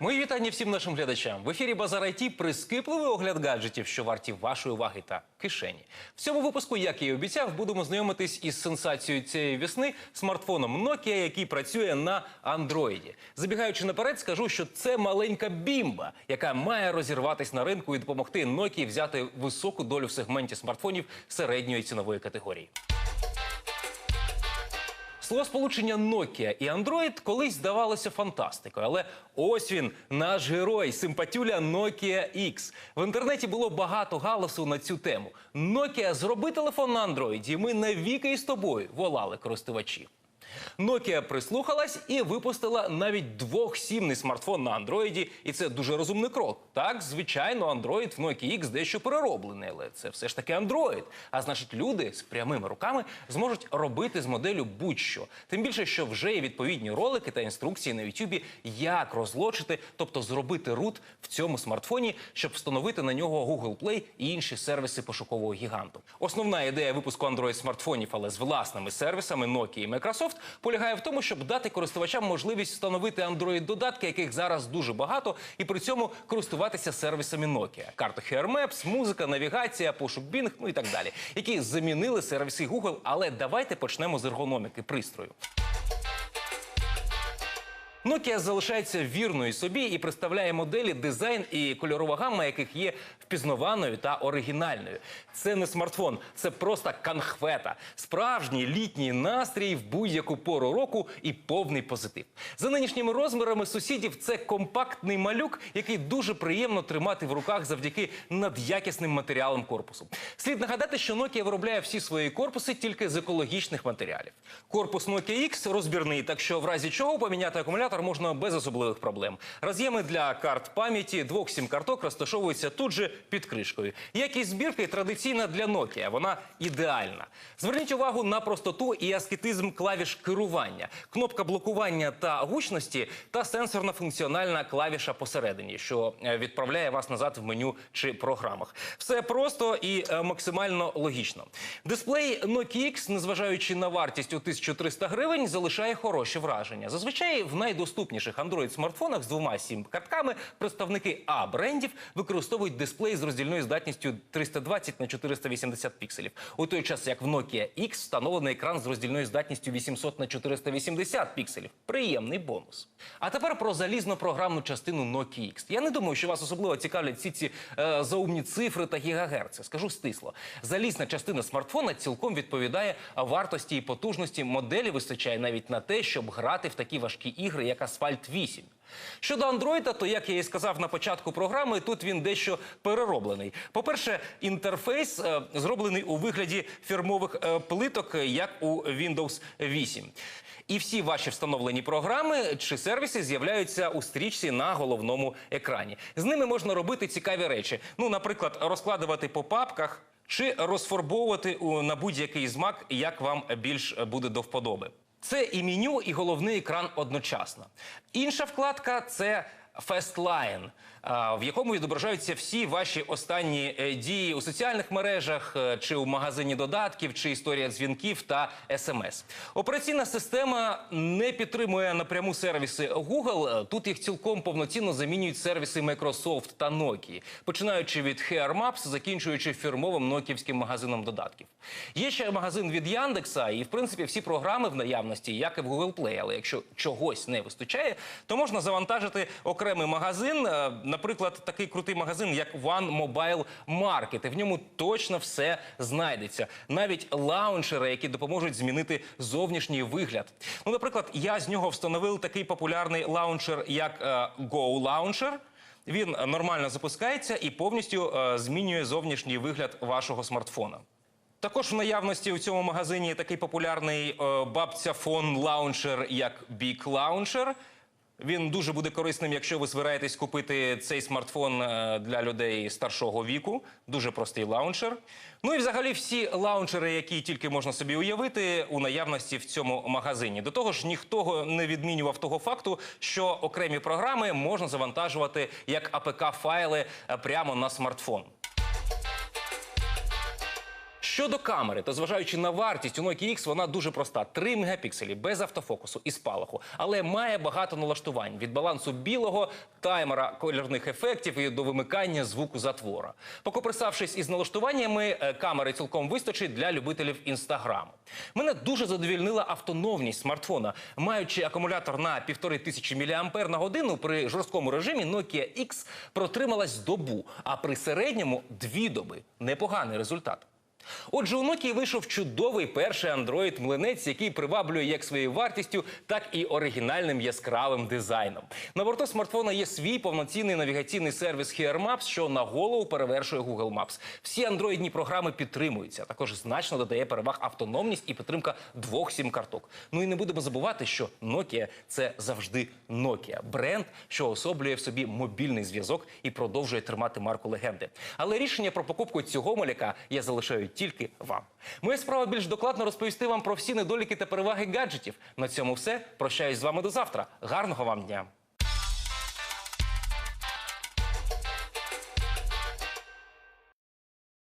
Мої вітання всім нашим глядачам. В ефірі Базар IT прискіпливий огляд гаджетів, що варті вашої уваги та кишені. В цьому випуску, як і обіцяв, будемо знайомитись із сенсацією цієї весни смартфоном Nokia, який працює на Android. Забігаючи наперед, скажу, що це маленька бімба, яка має розірватись на ринку і допомогти Nokia взяти високу долю в сегменті смартфонів середньої цінової категорії. Словосполучення Nokia і Android колись здавалося фантастикою, але ось він, наш герой, симпатюля Nokia X. В інтернеті було багато галасу на цю тему. Nokia, зроби телефон на Android, і ми навіки із тобою волали користувачі. Nokia прислухалась і випустила навіть двохсімний смартфон на Android, і це дуже розумний крок. Так, звичайно, Android в Nokia X дещо перероблений, але це все ж таки Android. А значить, люди з прямими руками зможуть робити з моделлю будь-що. Тим більше, що вже є відповідні ролики та інструкції на YouTube, як розлочити, тобто зробити рут в цьому смартфоні, щоб встановити на нього Google Play і інші сервіси пошукового гіганту. Основна ідея випуску Android смартфонів, але з власними сервісами Nokia і Microsoft, полягає в тому, щоб дати користувачам можливість встановити Android додатки, яких зараз дуже багато, і при цьому користуватися сервісами Nokia. Карта Maps, музика, навігація, пошук Bing, ну і так далі, які замінили сервіси Google. Але давайте почнемо з ергономіки пристрою. Nokia залишається вірною собі і представляє моделі, дизайн і кольорова гамма, яких є впізнаваною та оригінальною. Це не смартфон, це просто канхвета, справжній літній настрій в будь-яку пору року і повний позитив. За нинішніми розмірами сусідів це компактний малюк, який дуже приємно тримати в руках завдяки надякісним матеріалам корпусу. Слід нагадати, що Nokia виробляє всі свої корпуси тільки з екологічних матеріалів. Корпус Nokia X розбірний, так що в разі чого поміняти акумулятор можна без особливих проблем. Роз'єми для карт пам'яті двох сім-карток розташовуються тут же під кришкою. Якість збірки традиційна для Nokia, вона ідеальна. Зверніть увагу на простоту і аскетизм клавіш керування, кнопка блокування та гучності та сенсорна функціональна клавіша посередині, що е, відправляє вас назад в меню чи програмах. Все просто і е, максимально логічно. Дисплей Nokia X, незважаючи на вартість у 1300 гривень, залишає хороші враження. Зазвичай в найдоступніших Android смартфонах з двома сім картками представники А брендів використовують дисплей з роздільною здатністю 320 на 480 пікселів. У той час як в Nokia X встановлений екран з роздільною здатністю 800 на 480 пікселів. Приємний бонус. А тепер про залізно-програмну частину Nokia X. Я не думаю, що вас особливо цікавлять всі ці е, заумні цифри та гігагерци. Скажу стисло. Залізна частина смартфона цілком відповідає вартості і потужності моделі. Вистачає навіть на те, щоб грати в такі важкі ігри, як Asphalt 8. Щодо Андроїда, то як я і сказав на початку програми, тут він дещо перероблений. По-перше, інтерфейс е, зроблений у вигляді фірмових е, плиток, е, як у Windows 8. І всі ваші встановлені програми чи сервіси з'являються у стрічці на головному екрані. З ними можна робити цікаві речі. Ну, наприклад, розкладувати по папках чи розфарбовувати на будь-який змак, як вам більш буде до вподоби. Це і меню, і головний екран одночасно. Інша вкладка це А, в якому відображаються всі ваші останні е, дії у соціальних мережах, е, чи у магазині додатків, чи історія дзвінків та смс. Операційна система не підтримує напряму сервіси Google. Е, Тут їх цілком повноцінно замінюють сервіси Microsoft та Nokia, починаючи від HR Maps, закінчуючи фірмовим ноківським магазином додатків. Є ще магазин від Яндекса, і в принципі всі програми в наявності, як і в Google Play. Але якщо чогось не вистачає, то можна завантажити окремий магазин, е, наприклад, такий крутий магазин, як One Mobile Market. І в ньому точно все знайдеться, навіть лаунчери, які допоможуть змінити зовнішній вигляд. Ну, наприклад, я з нього встановив такий популярний лаунчер, як е, Go Launcher. Він нормально запускається і повністю е, змінює зовнішній вигляд вашого смартфона. Також в наявності у цьому магазині такий популярний бабця фон лаунчер, як Big Launcher. Він дуже буде корисним, якщо ви збираєтесь купити цей смартфон е, для людей старшого віку. Дуже простий лаунчер. Ну і взагалі всі лаунчери, які тільки можна собі уявити, у наявності в цьому магазині. До того ж, ніхто не відмінював того факту, що окремі програми можна завантажувати як АПК-файли прямо на смартфон. Щодо камери, то зважаючи на вартість, у Nokia X вона дуже проста: 3 мегапікселі без автофокусу і спалаху, але має багато налаштувань від балансу білого, таймера кольорних ефектів і до вимикання звуку затвора. Покоприсавшись із налаштуваннями, е, камери цілком вистачить для любителів інстаграму. Мене дуже задовільнила автономність смартфона. Маючи акумулятор на 1500 мАч на годину при жорсткому режимі, Nokia X протрималась добу, а при середньому дві доби. Непоганий результат. Отже, у Nokia вийшов чудовий перший Android млинець, який приваблює як своєю вартістю, так і оригінальним яскравим дизайном. На борту смартфона є свій повноцінний навігаційний сервіс Here Maps, що на голову перевершує Google Maps. Всі андроїдні програми підтримуються. Також значно додає переваг автономність і підтримка двох сім-карток. Ну і не будемо забувати, що Nokia – це завжди Nokia. бренд, що особлює в собі мобільний зв'язок і продовжує тримати марку легенди. Але рішення про покупку цього маляка я залишаю тільки вам. Моя справа більш докладно розповісти вам про всі недоліки та переваги гаджетів. На цьому все. Прощаюсь з вами до завтра. Гарного вам дня!